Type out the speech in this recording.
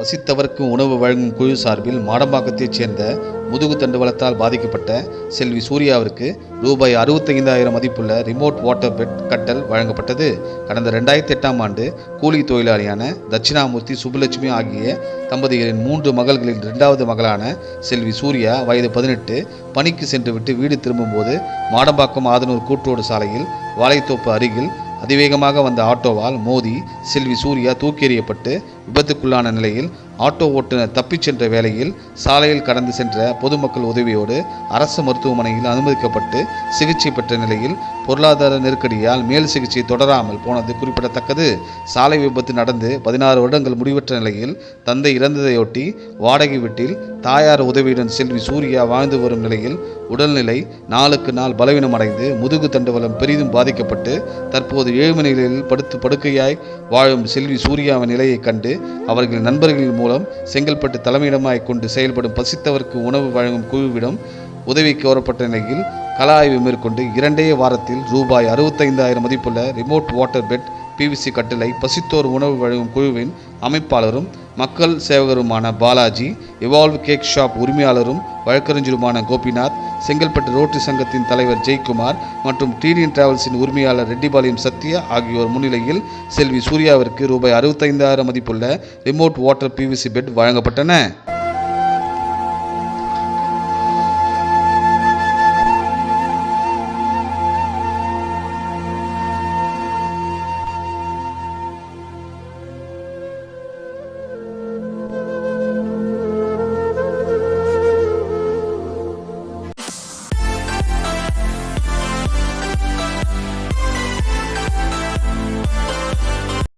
வசித்தவருக்கு உணவு வழங்கும் குழு சார்பில் மாடம்பாக்கத்தைச் சேர்ந்த முதுகு தண்டுவளத்தால் பாதிக்கப்பட்ட செல்வி சூர்யாவிற்கு ரூபாய் அறுபத்தைந்தாயிரம் மதிப்புள்ள ரிமோட் வாட்டர் பெட் கட்டல் வழங்கப்பட்டது. கடந்த ரெண்டாயிரத்தி எட்டாம் ஆண்டு கூலி தொழிலாளியான தட்சிணாமூர்த்தி சுப்புலட்சுமி ஆகிய தம்பதிகளின் மூன்று மகள்களின் இரண்டாவது மகளான செல்வி சூர்யா வயது பதினெட்டு பணிக்கு சென்றுவிட்டு வீடு திரும்பும்போது மாடம்பாக்கம் ஆதனூர் கூட்டோடு சாலையில் வாழைத்தோப்பு அருகில் அதிவேகமாக வந்த ஆட்டோவால் மோதி செல்வி சூர்யா தூக்கி எறியப்பட்டு விபத்துக்குள்ளான நிலையில் ஆட்டோ ஓட்டுநர் தப்பிச் சென்ற வேளையில் சாலையில் கடந்து சென்ற பொதுமக்கள் உதவியோடு அரசு மருத்துவமனையில் அனுமதிக்கப்பட்டு சிகிச்சை பெற்ற நிலையில் பொருளாதார நெருக்கடியால் மேல் சிகிச்சை தொடராமல் போனது குறிப்பிடத்தக்கது. சாலை விபத்து நடந்து பதினாறு வருடங்கள் முடிவற்ற நிலையில் தந்தை இறந்ததையொட்டி வாடகை வீட்டில் தாயார் உதவியுடன் செல்வி சூர்யா வாழ்ந்து வரும் நிலையில் உடல்நிலை நாளுக்கு நாள் பலவீனமடைந்து முதுகு தண்டுவலம் பெரிதும் பாதிக்கப்பட்டு தற்போது ஏழ்மை நிலையில் படுத்து படுக்கையாய் வாழும் செல்வி சூர்யாவின் நிலையைக் கண்டு அவர்களின் நண்பர்களின் மூலம் செங்கல்பட்டு தலைமையிடமாய் கொண்டு செயல்படும் பசித்தவர்க்கு உணவு வழங்கும் குழுவிடம் உதவி கோரப்பட்ட நிலையில் கள ஆய்வு மேற்கொண்டு இரண்டே வாரத்தில் ரூபாய் அறுபத்தைந்தாயிரம் மதிப்புள்ள ரிமோட் வாட்டர் பெட் பிவிசி கட்டிலை பசித்தோர் உணவு வழங்கும் குழுவின் அமைப்பாளரும் மக்கள் சேவகருமான பாலாஜி எவால்வ் கேக் ஷாப் உரிமையாளரும் வழக்கறிஞருமான கோபிநாத் செங்கல்பட்டு ரோட்டரி சங்கத்தின் தலைவர் ஜெய்குமார் மற்றும் டிடிஎன் டிராவல்ஸின் உரிமையாளர் ரெட்டிபாளையம் சத்யா ஆகியோர் முன்னிலையில் செல்வி சூர்யாவிற்கு ரூபாய் அறுபத்தைந்தாயிரம் மதிப்புள்ள ரிமோட் வாட்டர் பிவிசி பெட் வழங்கப்பட்டன.